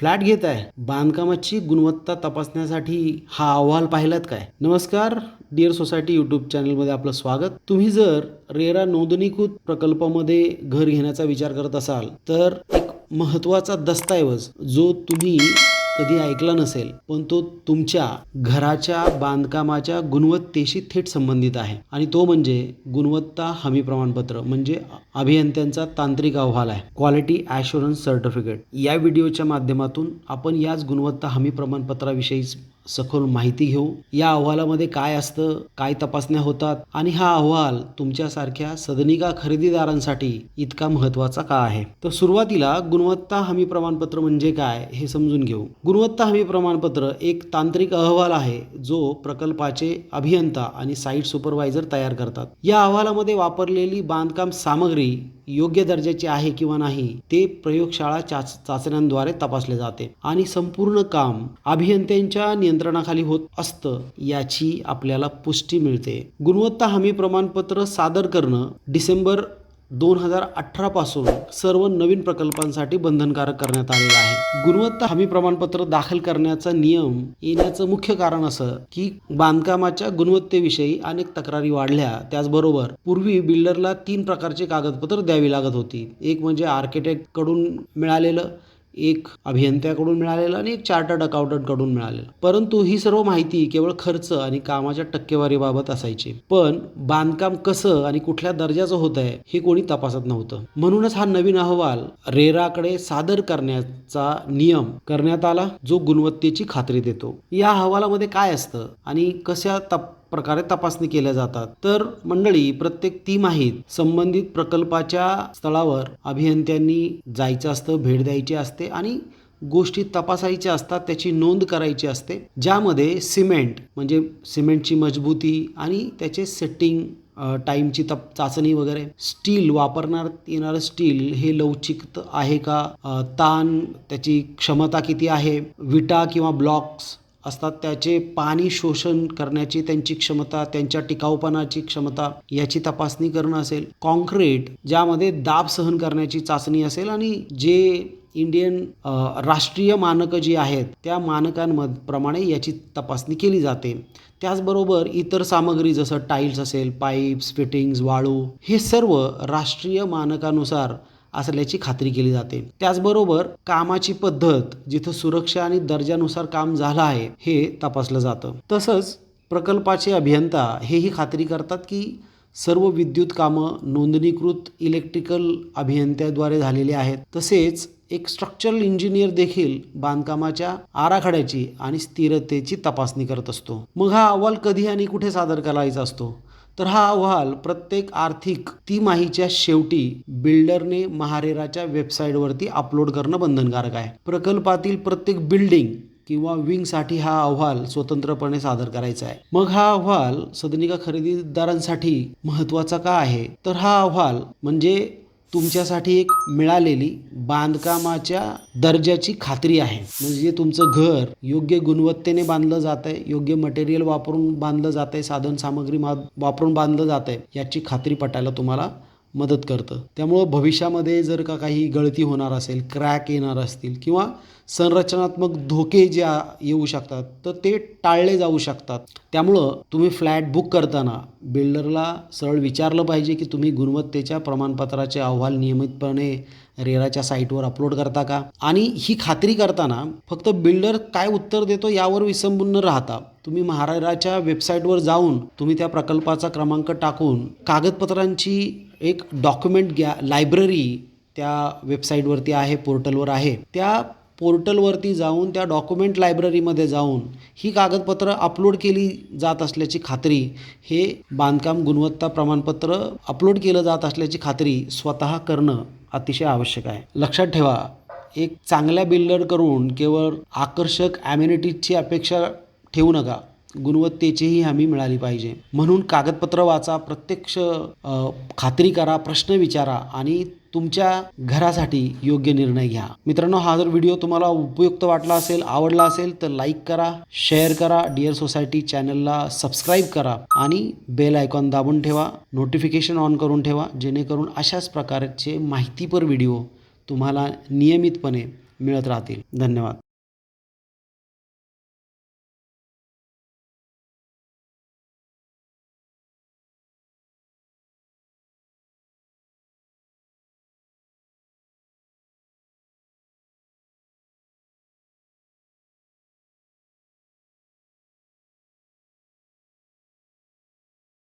Flat घेत आहे. बांधकामाची गुणवत्ता तपासण्यासाठी हा अहवाल पाहिलात काय? नमस्कार डिअर सोसायटी यूट्यूब चॅनलमध्ये आपलं स्वागत. तुम्ही जर रेरा नोंदणीकृत प्रकल्पामध्ये घर घेण्याचा विचार करत असाल तर एक महत्त्वाचा दस्तऐवज जो तुम्ही कधी ऐकला नसेल पण तो तुमच्या घराच्या बांधकामाच्या गुणवत्तेशी थेट संबंधित आहे. आणि तो म्हणजे गुणवत्ता हमी प्रमाणपत्र म्हणजे अभियंत्यांचा तांत्रिक अहवाल आहे. क्वालिटी ॲश्युरन्स सर्टिफिकेट या व्हिडिओच्या माध्यमातून आपण याच गुणवत्ता हमी प्रमाणपत्राविषयी सखोल माहिती घेऊ. या अहवालामध्ये काय असतं काय तपासण्या होतात आणि हा अहवाल तुमच्यासारख्या सदनिका खरेदीदारांसाठी इतका महत्त्वाचा का आहे? तर सुरुवातीला गुणवत्ता हमी प्रमाणपत्र म्हणजे काय हे समजून घेऊ. गुणवत्ता हमी प्रमाणपत्र एक तांत्रिक अहवाल आहे जो प्रकल्पाचे अभियंता आणि साईट सुपरवायझर तयार करतात. या अहवालामध्ये वापरलेली बांधकाम सामग्री योग्य दर्जाचे आहे किंवा नाही ते प्रयोगशाळा चाच चाचण्यांद्वारे तपासले जाते आणि संपूर्ण काम अभियंत्यांच्या नियंत्रणाखाली होत असतं याची आपल्याला पुष्टी मिळते. गुणवत्ता हमी प्रमाणपत्र सादर करणं डिसेंबर दोन हजार अठरापासून सर्व नवीन प्रकल्पांसाठी बंधनकारक करण्यात आलेलं आहे. गुणवत्ता हमी प्रमाणपत्र दाखल करण्याचा नियम येण्याचं मुख्य कारण असं की बांधकामाच्या गुणवत्तेविषयी अनेक तक्रारी वाढल्या. त्याचबरोबर पूर्वी बिल्डरला तीन प्रकारचे कागदपत्र द्यावी लागत होती. एक म्हणजे आर्किटेक्टकडून मिळालेलं एक अभियंत्याकडून मिळालेलं आणि एक चार्टर्ड अकाउंटंटकडून मिळालेलं. परंतु ही सर्व माहिती केवळ खर्च आणि कामाच्या टक्केवारीबाबत असायची. पण बांधकाम कसं आणि कुठल्या दर्जाचं होत आहे हे कोणी तपासत नव्हतं. म्हणूनच हा नवीन अहवाल रेराकडे सादर करण्याचा नियम करण्यात आला जो गुणवत्तेची खात्री देतो. या अहवालामध्ये काय असतं आणि कशा तप प्रकारे तपासणी केल्या जातात. तर मंडळी प्रत्येक तिमाहीत संबंधित प्रकल्पाच्या स्थळावर अभियंत्यांनी जायचं असतं भेट द्यायची असते आणि गोष्टी तपासायच्या असतात त्याची नोंद करायची असते. ज्यामध्ये सिमेंट म्हणजे सिमेंटची मजबूती आणि त्याचे सेटिंग टाईमची तप चाचणी वगैरे. स्टील वापरण्यात येणारं स्टील हे लवचिक आहे का? ताण त्याची क्षमता किती आहे? विटा किंवा ब्लॉक्स असतात. त्याचे पाणी शोषण करण्याची त्यांची क्षमता त्यांच्या टिकाऊपणाची क्षमता याची तपासणी करणं असेल. कॉन्क्रीट ज्यामध्ये दाब सहन करण्याची चाचणी असेल आणि जे इंडियन राष्ट्रीय मानकं जी आहेत त्या मानकांमध प्रमाणे याची तपासणी केली जाते. त्याचबरोबर इतर सामग्री जसं टाईल्स असेल पाईप्स फिटिंग्स वाळू हे सर्व राष्ट्रीय मानकानुसार असल्याची खात्री केली जाते. त्याचबरोबर कामाची पद्धत जिथं सुरक्षा आणि दर्जानुसार काम झालं आहे हे तपासलं जातं. तसंच प्रकल्पाचे अभियंता हेही खात्री करतात की सर्व विद्युत कामं नोंदणीकृत इलेक्ट्रिकल अभियंत्याद्वारे झालेली आहेत. तसेच एक स्ट्रक्चरल इंजिनियर देखील बांधकामाच्या आराखड्याची आणि स्थिरतेची तपासणी करत असतो. मग हा अहवाल कधी आणि कुठे सादर करायचा असतो? तर हा अहवाल प्रत्येक आर्थिक तिमाहीच्या शेवटी बिल्डरने महारेराच्या वेबसाईटवरती अपलोड करणं बंधनकारक आहे. प्रकल्पातील प्रत्येक बिल्डिंग किंवा विंगसाठी हा अहवाल स्वतंत्रपणे सादर करायचा आहे. मग हा अहवाल सदनिका खरेदीदारांसाठी महत्त्वाचा का आहे? तर हा अहवाल म्हणजे तुमच्यासाठी एक मिळालेली बांधकामाच्या दर्जाची खात्री आहे. म्हणजे तुमचं घर योग्य गुणवत्तेने बांधलं जात आहे योग्य मटेरियल वापरून बांधलं जात आहे साधन सामग्री वापरून बांधलं जात आहे याची खात्री पटायला तुम्हाला मदत करतं. त्यामुळं भविष्यामध्ये जर का काही गळती होणार असेल क्रॅक येणार असतील किंवा संरचनात्मक धोके जे येऊ शकतात तर ते टाळले जाऊ शकतात. त्यामुळं तुम्ही फ्लॅट बुक करताना बिल्डरला सरळ विचारलं पाहिजे की तुम्ही गुणवत्तेच्या प्रमाणपत्राचे अहवाल नियमितपणे रेराच्या साईटवर अपलोड करता का? आणि ही खात्री करताना फक्त बिल्डर काय उत्तर देतो यावर विसंबून न राहता तुम्ही महाराष्ट्राच्या वेबसाईटवर जाऊन तुम्ही त्या प्रकल्पाचा क्रमांक टाकून कागदपत्रांची एक डॉक्युमेंट घ्या लायब्ररी त्या वेबसाईटवरती आहे पोर्टलवर आहे. त्या पोर्टलवरती जाऊन त्या डॉक्युमेंट लायब्ररीमध्ये जाऊन ही कागदपत्र अपलोड केली जात असल्याची खात्री हे बांधकाम गुणवत्ता प्रमाणपत्र अपलोड केलं जात असल्याची खात्री स्वतः करणं अतिशय आवश्यक आहे. लक्षात ठेवा एक चांगल्या बिल्डरकडून केवळ आकर्षक ॲम्युनिटीजची अपेक्षा ठेवू नका. गुणवत्तेचीही हमी मिळाली पाहिजे. म्हणून कागदपत्र वाचा प्रत्यक्ष खात्री करा प्रश्न विचारा आणि तुमच्या घरासाठी योग्य निर्णय घ्या. मित्रांनो हा जर व्हिडिओ तुम्हाला उपयुक्त वाटला असेल आवडला असेल तर लाईक करा शेअर करा डिअर सोसायटी चॅनलला सबस्क्राईब करा आणि बेल आयकॉन दाबून ठेवा नोटिफिकेशन ऑन करून ठेवा जेणेकरून अशाच प्रकारचे माहितीपर व्हिडिओ तुम्हाला नियमितपणे मिळत राहतील. धन्यवाद.